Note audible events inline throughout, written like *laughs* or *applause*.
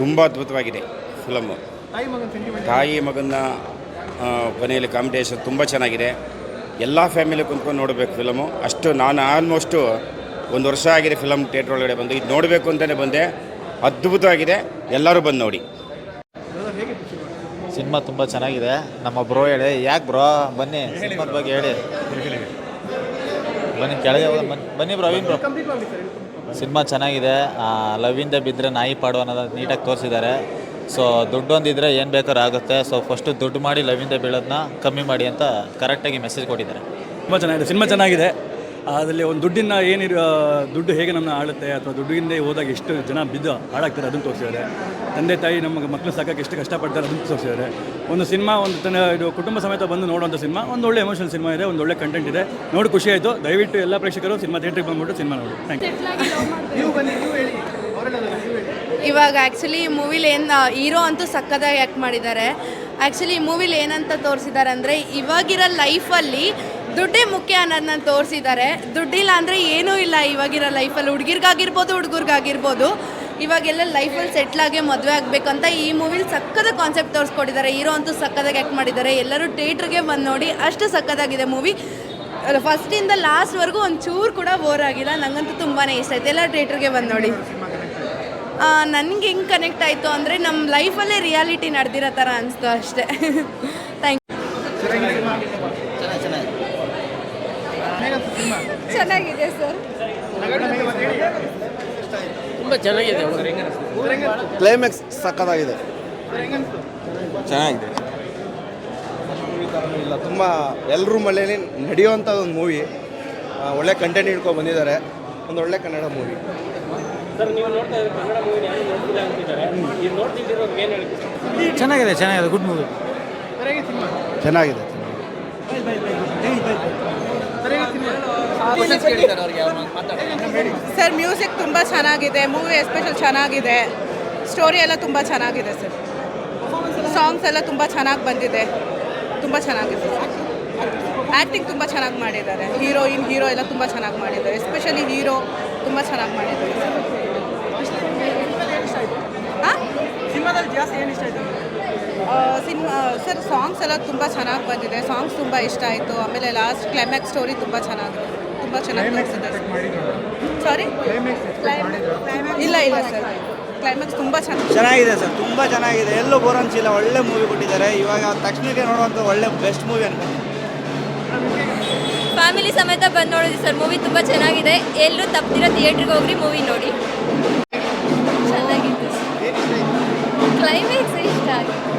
ತುಂಬ ಅದ್ಭುತವಾಗಿದೆ ಫಿಲಮ್ಮು ತಾಯಿ ಮಗನ ಕೊನೆಯಲ್ಲಿ ಕಾಂಬಿನೇಷನ್ ತುಂಬ ಚೆನ್ನಾಗಿದೆ. ಎಲ್ಲ ಫ್ಯಾಮಿಲಿ ಕುಂತ್ಕೊಂಡು ನೋಡಬೇಕು ಫಿಲಮು. ಅಷ್ಟು ನಾನು ಆಲ್ಮೋಸ್ಟು ಒಂದು ವರ್ಷ ಆಗಿದೆ ಫಿಲಮ್ ಥಿಯೇಟ್ರ್ ಒಳಗಡೆ ಬಂದು. ಇದು ನೋಡಬೇಕು ಅಂತಲೇ ಬಂದೆ. ಅದ್ಭುತವಾಗಿದೆ. ಎಲ್ಲರೂ ಬಂದು ನೋಡಿ. ಸಿನಿಮಾ ತುಂಬ ಚೆನ್ನಾಗಿದೆ. ನಮ್ಮ ಬ್ರೋ ಹೇಳಿ. ಯಾಕೆ ಬ್ರೋ? ಬನ್ನಿ, ಸಿನಿಮಾದ ಬಗ್ಗೆ ಹೇಳಿ. ಬನ್ನಿ, ಕೆಳಗೆ ಬನ್ನಿ ಬ್ರೋ ಬ್ರೋ. ಸಿನಿಮಾ ಚೆನ್ನಾಗಿದೆ. ಲವಿಂದ ಬಿದ್ದರೆ ನಾಯಿ ಪಾಡು ಅನ್ನೋದನ್ನ ನೀಟಾಗಿ ತೋರಿಸಿದ್ದಾರೆ ಸೊ ದುಡ್ಡೊಂದಿದ್ರೆ ಏನು ಬೇಕಾದ್ರೂ ಆಗುತ್ತೆ. ಸೊ ಫಸ್ಟು ದುಡ್ಡು ಮಾಡಿ ಲವಿಂದ ಬೀಳೋದನ್ನ ಕಮ್ಮಿ ಮಾಡಿ ಅಂತ ಕರೆಕ್ಟಾಗಿ ಮೆಸೇಜ್ ಕೊಟ್ಟಿದ್ದಾರೆ. ತುಂಬ ಚೆನ್ನಾಗಿದೆ. ಸಿನಿಮಾ ಚೆನ್ನಾಗಿದೆ. ಅದರಲ್ಲಿ ಒಂದು ದುಡ್ಡಿನ ಏನಿರೋ ದುಡ್ಡು ಹೇಗೆ ನಮ್ಮನ್ನ ಆಳುತ್ತೆ ಅಥವಾ ದುಡ್ಡಿಂದ ಹೋದಾಗ ಎಷ್ಟು ಜನ ಬಿದ್ದು ಹಾಳಾಗ್ತಾರೆ ಅದನ್ನು ತೋರಿಸಿದ್ದಾರೆ. ತಂದೆ ತಾಯಿ ನಮಗೆ ಮಕ್ಕಳು ಸಾಕಕ್ಕೆ ಎಷ್ಟು ಕಷ್ಟಪಡ್ತಾರೆ ಅದನ್ನು ತೋರಿಸಿದ್ದಾರೆ. ಒಂದು ಸಿನಿಮಾ, ಒಂದು ತನ್ನ ಇದು ಕುಟುಂಬ ಸಮೇತ ಬಂದು ನೋಡುವಂಥ ಸಿನಿಮಾ, ಒಂದು ಒಳ್ಳೆ ಎಮೋಷನಲ್ ಸಿನಿಮಾ ಇದೆ, ಒಂದು ಒಳ್ಳೆ ಕಂಟೆಂಟ್ ಇದೆ. ನೋಡಿ ಖುಷಿ ಆಯಿತು. ದಯವಿಟ್ಟು ಎಲ್ಲ ಪ್ರೇಕ್ಷಕರು ಸಿನಿಮಾ ಥಿಯೇಟ್ರಿಗೆ ಬಂದ್ಬಿಟ್ಟು ಸಿನಿಮಾ ನೋಡಿ. ಥ್ಯಾಂಕ್ ಇವಾಗ ಆ್ಯಕ್ಚುಲಿ ಈ ಮೂವಿಲಿ ಏನು ಹೀರೋ ಅಂತೂ ಸಕ್ಕದಾಗಿ ಆ್ಯಕ್ಟ್ ಮಾಡಿದ್ದಾರೆ. ಆ್ಯಕ್ಚುಲಿ ಈ ಮೂವಿಲಿ ಏನಂತ ತೋರಿಸಿದ್ದಾರೆ ಅಂದರೆ, ಇವಾಗಿರೋ ಲೈಫಲ್ಲಿ ದುಡ್ಡೇ ಮುಖ್ಯ ಅನ್ನೋದನ್ನ ತೋರಿಸಿದ್ದಾರೆ. ದುಡ್ಡಿಲ್ಲ ಅಂದರೆ ಏನೂ ಇಲ್ಲ ಇವಾಗಿರೋ ಲೈಫಲ್ಲಿ ಹುಡುಗಿರ್ಗಾಗಿರ್ಬೋದು, ಹುಡುಗರಿಗಾಗಿರ್ಬೋದು. ಇವಾಗೆಲ್ಲ ಲೈಫಲ್ಲಿ ಸೆಟ್ಲಾಗೆ ಮದುವೆ ಆಗಬೇಕು ಅಂತ ಈ ಮೂವಿಲಿ ಸಕ್ಕದ ಕಾನ್ಸೆಪ್ಟ್ ತೋರಿಸ್ಕೊಟ್ಟಿದ್ದಾರೆ. ಹೀರೋ ಅಂತೂ ಸಕ್ಕದಾಗಿ ಆ್ಯಕ್ಟ್ ಮಾಡಿದ್ದಾರೆ. ಎಲ್ಲರೂ ಥಿಯೇಟ್ರಿಗೆ ಬಂದು ನೋಡಿ ಅಷ್ಟು ಸಕ್ಕದಾಗಿದೆ ಮೂವಿ ಫಸ್ಟಿಂದ ಲಾಸ್ಟ್ವರೆಗೂ ಒಂದು ಚೂರು ಕೂಡ ಬೋರ್ ಆಗಿಲ್ಲ. ನನಗಂತೂ ತುಂಬಾ ಇಷ್ಟ ಆಯ್ತು. ಎಲ್ಲ ಥಿಯೇಟ್ರಿಗೆ ಬಂದು ನೋಡಿ. ನನಗೆ ಹೆಂಗೆ ಕನೆಕ್ಟ್ ಆಯಿತು ಅಂದರೆ ನಮ್ಮ ಲೈಫಲ್ಲೇ ರಿಯಾಲಿಟಿ ನಡೆದಿರೋ ಥರ ಅನಿಸ್ತು ಅಷ್ಟೇ. *laughs* ಥ್ಯಾಂಕ್ ಸಿನಿಮಾ ಚೆನ್ನಾಗಿದೆ ಸರ್. ಕ್ಲೈಮ್ಯಾಕ್ಸ್ ಸಕ್ಕತ್ತಾಗಿದೆ ಚೆನ್ನಾಗಿದೆ. ಇಲ್ಲ ತುಂಬ ಎಲ್ಲರೂ ಮಳೆಯಲ್ಲಿ ನಡೆಯುವಂಥ ಒಂದು ಮೂವಿ ಒಳ್ಳೆ ಕಂಟೆಂಟ್ ಹಿಡ್ಕೊಂಡು ಬಂದಿದ್ದಾರೆ. ಒಂದು ಒಳ್ಳೆ ಕನ್ನಡ ಮೂವಿ ಚೆನ್ನಾಗಿದೆ ಚೆನ್ನಾಗಿದೆ ಗುಡ್ ಮೂವಿ ಚೆನ್ನಾಗಿದೆ. ಸರ್ ಮ್ಯೂಸಿಕ್ ತುಂಬ ಚೆನ್ನಾಗಿದೆ ಮೂವಿ ಎಸ್ಪೆಷಲ್ ಚೆನ್ನಾಗಿದೆ. ಸ್ಟೋರಿ ಎಲ್ಲ ತುಂಬ ಚೆನ್ನಾಗಿದೆ ಸರ್ ಸಾಂಗ್ಸ್ ಎಲ್ಲ ತುಂಬ ಚೆನ್ನಾಗಿ ಬಂದಿದೆ. ತುಂಬ ಚೆನ್ನಾಗಿದೆ ಆ್ಯಕ್ಟಿಂಗ್ ತುಂಬ ಚೆನ್ನಾಗಿ ಮಾಡಿದ್ದಾರೆ. ಹೀರೋಯಿನ್ ಹೀರೋ ಎಲ್ಲ ತುಂಬ ಚೆನ್ನಾಗಿ ಮಾಡಿದ್ದಾರೆ. ಎಸ್ಪೆಷಲಿ ಹೀರೋ ತುಂಬ ಚೆನ್ನಾಗಿ ಮಾಡಿದ್ದಾರೆ ಹಾಂ? ಸಿನಿಮಾದಲ್ಲಿ ಜಾಸ್ತಿ ಏನು ಇಷ್ಟ ಆಯ್ತು? ಸಿನಿಮಾ ಸರ್ ಸಾಂಗ್ಸ್ ಎಲ್ಲ ತುಂಬ ಚೆನ್ನಾಗಿ ಬಂದಿದೆ. ಸಾಂಗ್ಸ್ ತುಂಬ ಇಷ್ಟ ಆಯಿತು. ಆಮೇಲೆ ಲಾಸ್ಟ್ ಕ್ಲೈಮ್ಯಾಕ್ಸ್ ಸ್ಟೋರಿ ತುಂಬ ಚೆನ್ನಾಗಿದೆ. ತುಂಬ ಚೆನ್ನಾಗಿ ತೋರಿಸಿದ್ದಾರೆ. ಸಾರಿ ಇಲ್ಲ ಇಲ್ಲ ಸರ್. ಕ್ಲೈಮ್ಯಾಕ್ಸ್ ತುಂಬ ಚೆನ್ನಾಗಿ ಚೆನ್ನಾಗಿದೆ ಸರ್ ತುಂಬ ಚೆನ್ನಾಗಿದೆ. ಎಲ್ಲೂ ಬೋರ್ ಅನ್ಸಿಲ್ಲ ಒಳ್ಳೆ ಮೂವಿ ಕೊಟ್ಟಿದ್ದಾರೆ. ಇವಾಗ ತಕ್ಷಣಕ್ಕೆ ನೋಡುವಂಥ ಒಳ್ಳೆ ಬೆಸ್ಟ್ ಮೂವಿ ಅನ್ಕೊಂಡು ಫ್ಯಾಮಿಲಿ ಸಮೇತ ಬಂದು ನೋಡಿದ್ವಿ ಸರ್. ಮೂವಿ ತುಂಬ ಚೆನ್ನಾಗಿದೆ. ಎಲ್ಲೂ ತಪ್ಪದಿರೋ ಥಿಯೇಟ್ರಿಗೆ ಹೋಗ್ರಿ ಮೂವಿ ನೋಡಿ. ಚೆನ್ನಾಗಿತ್ತು ಕ್ಲೈಮ್ಯಾಕ್ಸ್ ಇಷ್ಟ ಆಗಿದೆ.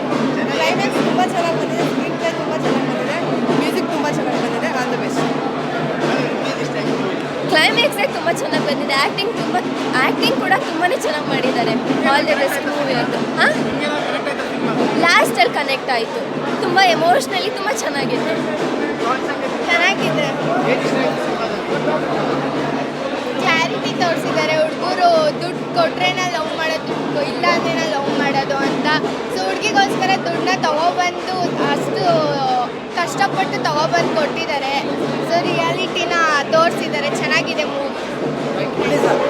ಕ್ಲೈಮ್ಯಾಕ್ಸೇ ತುಂಬ ಚೆನ್ನಾಗಿ ಬಂದಿದೆ. ಆ್ಯಕ್ಟಿಂಗ್ ತುಂಬ ಆ್ಯಕ್ಟಿಂಗ್ ಕೂಡ ತುಂಬಾ ಚೆನ್ನಾಗಿ ಮಾಡಿದ್ದಾರೆ. ಆಲ್ ದ ಬೆಸ್ಟ್ ಮೂವಿ ಅದು. ಹಾಂ? ಲಾಸ್ಟಲ್ಲಿ ಕನೆಕ್ಟ್ ಆಯಿತು ತುಂಬ ಎಮೋಷ್ನಲಿ ತುಂಬ ಚೆನ್ನಾಗಿದೆ. ಚೆನ್ನಾಗಿದೆ. ಚಾರಿಟಿ ತೋರಿಸಿದ್ದಾರೆ. ಹುಡುಗರು ದುಡ್ಡು ಕೊಟ್ರೇನ ಲವ್ ಮಾಡೋದು ಇಲ್ಲ ಅಂದ್ರೇನ ಲವ್ ಮಾಡೋದು ಅಂತ. ಸೊ ಹುಡುಗಿಗೋಸ್ಕರ ದುಡ್ಡನ್ನ ತಗೊಬಂದು ಅಷ್ಟು ಕಷ್ಟಪಟ್ಟು ತಗೊಬಂದು ಕೊಟ್ಟಿದ್ದಾರೆ. ತೋರಿಸಿದ್ದಾರೆ ಚೆನ್ನಾಗಿದೆ ಮೂವಿ ತುಂಬ ಚೆನ್ನಾಗಿದೆ